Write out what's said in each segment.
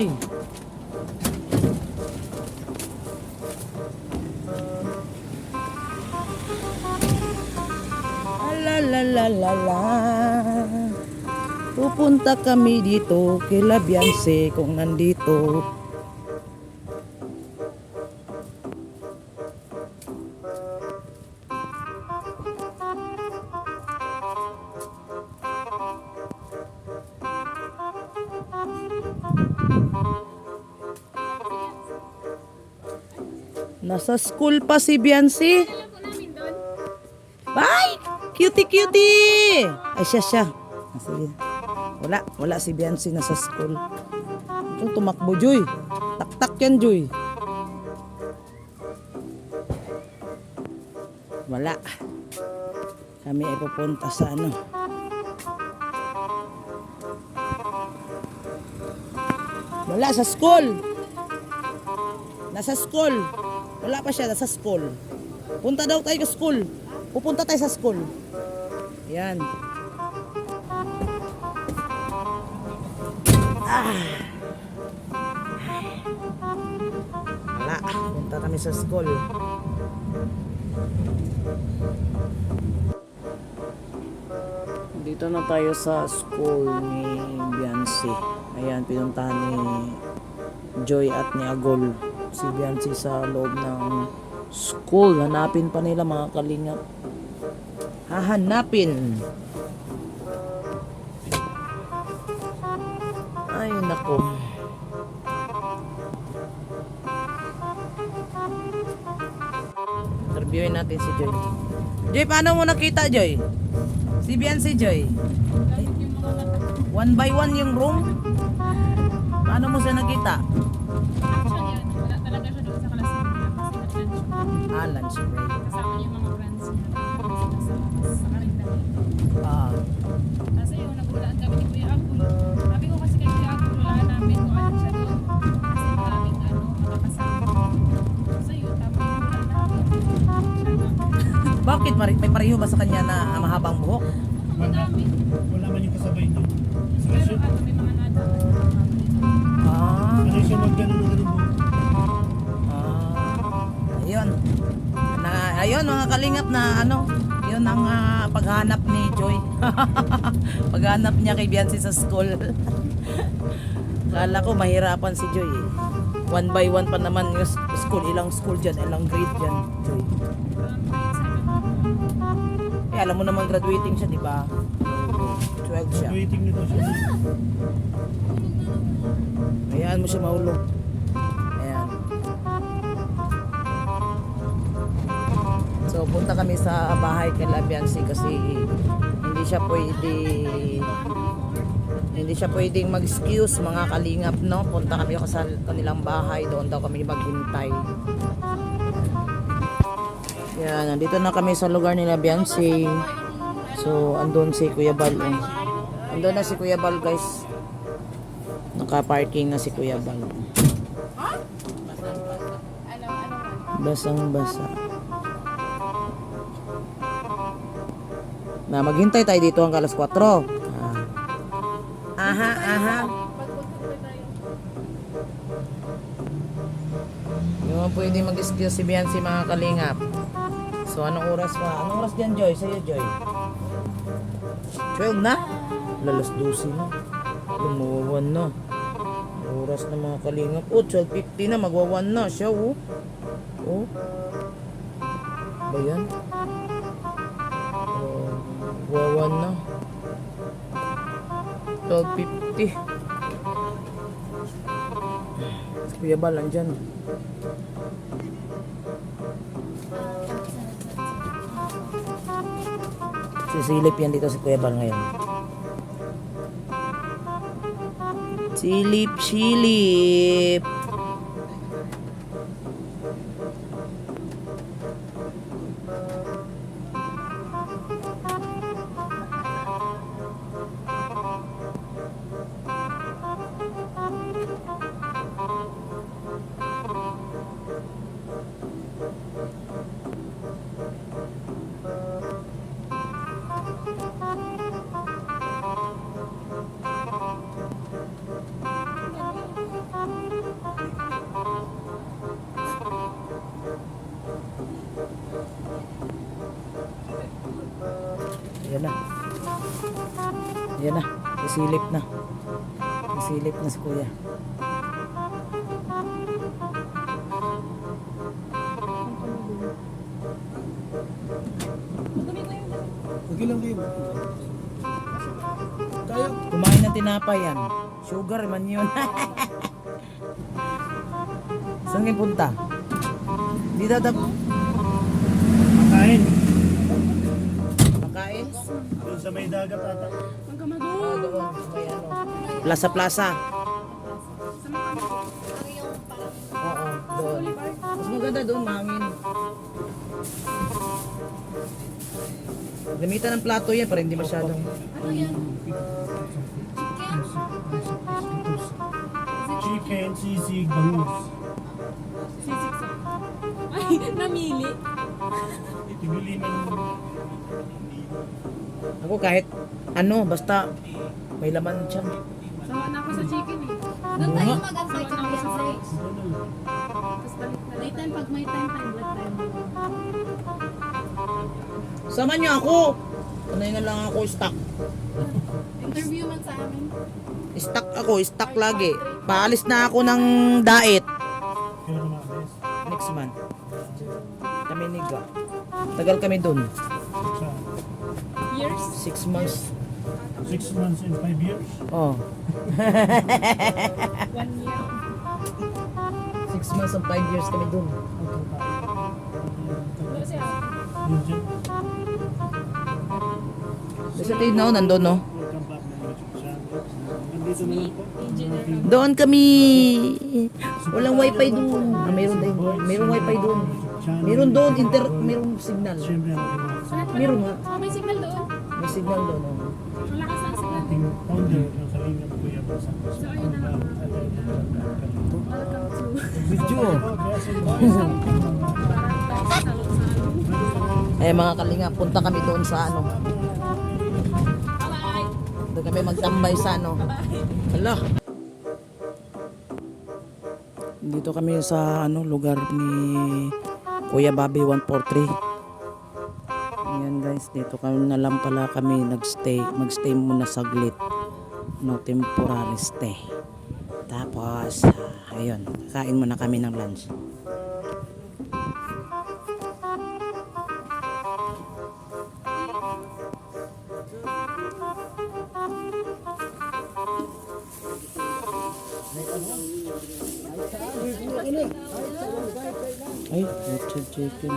Ay. La la la la la. Pupunta kami dito kila Beyonce kung nandito. Nasa school pa si Beyonce. Bye! Cutie cutie! Ay siya siya. Ah, Sige. Wala, wala si Beyonce nasa school. Ito tumakbo, Joy. Tak-tak yan, Joy. Wala. Kami ay pupunta sa ano. Wala sa school. Nasa school. Wala pa siya, nasa school. Punta daw tayo sa school. Pupunta tayo sa school. Yan. Ah. Wala. Punta kami sa school. Dito na tayo sa school ni Beyonce. Ayan, pinuntahan ni Joy at ni Agol si Beyonce sa loob ng school. Hanapin pa nila mga kalingap. Hahanapin. Ay, nako. Interviewin natin si Joy. Joy, paano mo nakita, Joy? Si Beyonce, Joy. One by one yung room? Paano mo siya nakita? Ah, lunch break. Kasama niya yung mga friends niya sa, karinderya. Ah, Kasi yun, nagulaan kami ni Kuya Apul. Sabi ko kasi kay Kuya Apul, wala namin kung ano siya doon. Kasi maraming ano, makakasama. So yun, tapos yung bakit? May pareho ba sa kanya na mahabang buhok? Na, ayun mga kalingap na ano, yun ang ah, paghanap ni Joy. paghanap niya kay Beyonce sa school. Kala ko mahirapan si Joy eh. One by one pa naman yung school. Ilang school dyan, ilang grade dyan, Joy. Eh, alam mo naman graduating siya, di ba? 12 siya. Waiting nito siya. Hayaan mo siya mahulog. So punta kami sa bahay kay Labiansi kasi hindi siya pwede hindi siya pwedeng mag-excuse mga kalingap no. Punta kami sa kanilang bahay, doon daw kami maghintay. Yan, nandito na kami sa lugar ni Labiansi. So andun si Kuya Bal. Eh. Andun na si Kuya Bal guys. Naka-parking na si Kuya Bal. Ano, Na maghintay tayo dito hanggang alas 4. Ah. Aha, aha. Hindi mo pwede mag-excuse si Biancy mga kalingap. So anong oras pa? Anong oras diyan Joy? Sa'yo Joy? 12 na? Lalas 12 na. Lumawawan na. Oras na mga kalingap. Oh, 12.50 na. Magwawan na siya oh. Oh. Ba yan? Oh, wawan na. 12.50. Si Kuya Bal, andyan. Sisilip yan dito si Kuya Bal ngayon. Silip, silip. Yan na. Yan na. Isilip na. Isilip na si kuya. Okay lang kayo. Tayo. Kumain ng tinapay yan. Sugar man yun. Saan kayo punta? Di dadap. Sa may dagat ata. Ano. Plaza Plaza. Oo, doon. Mas maganda doon, mangin. Gamitan ng plato yan para hindi masyadong... Chicken, sisig, bangus. Sisig sa... Ay, namili. Ibili man Ako kahit ano, basta may laman siya. Sama na ako sa chicken eh. Doon tayo mag-antay Sama na ako sa steaks. Tapos balik na. May time pag may time time, blood time. Sama niyo ako! Sanay na lang ako stock. Interview man sa amin. Stock ako, stock lagi. Paalis na ako ng diet next month. Kami ni Ga. Tagal kami dun. Years? Six months. six months and five years. Oh. One year. Six months and five years kami. Doon siya. Yun dyan. Sa nandun no? Welcome back na YouTube channel. Nandito na lang po. Engineer kami. Doon kami. Walang wifi doon. Ah, meron din. Meron wifi doon. Meron doon, inter, meron signal. Siyempre ang mga? Meron nga. May signal doon. Malakas ang signal. ating founder ng Kalinga Kuya Santos. So, ayun na. Welcome to... Video. Sa. Eh mga kalinga, punta kami doon sa ano. Doon kami magtambay sa ano. Hala. Dito kami sa ano lugar ni Kuya Bobby 143. Guys, dito kami na lang pala kami nagstay. Magstay muna saglit. No temporary stay. Tapos, ayun, kain muna kami ng lunch. Ay, Richard chicken.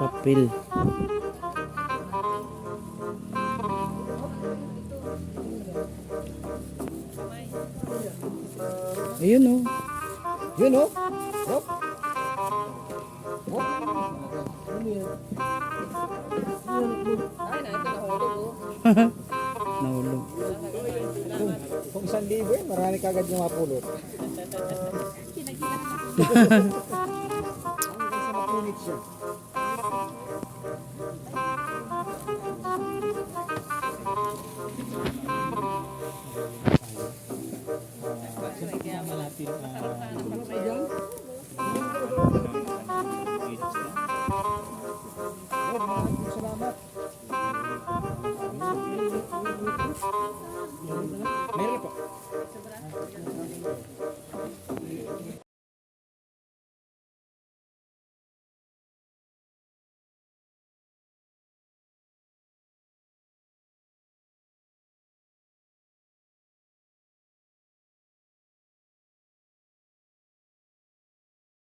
Papel. Ayun oh. Yun oh. Oh. Nahulog. Kung, kung isang libo marami kagad yung mapulot. Hanggang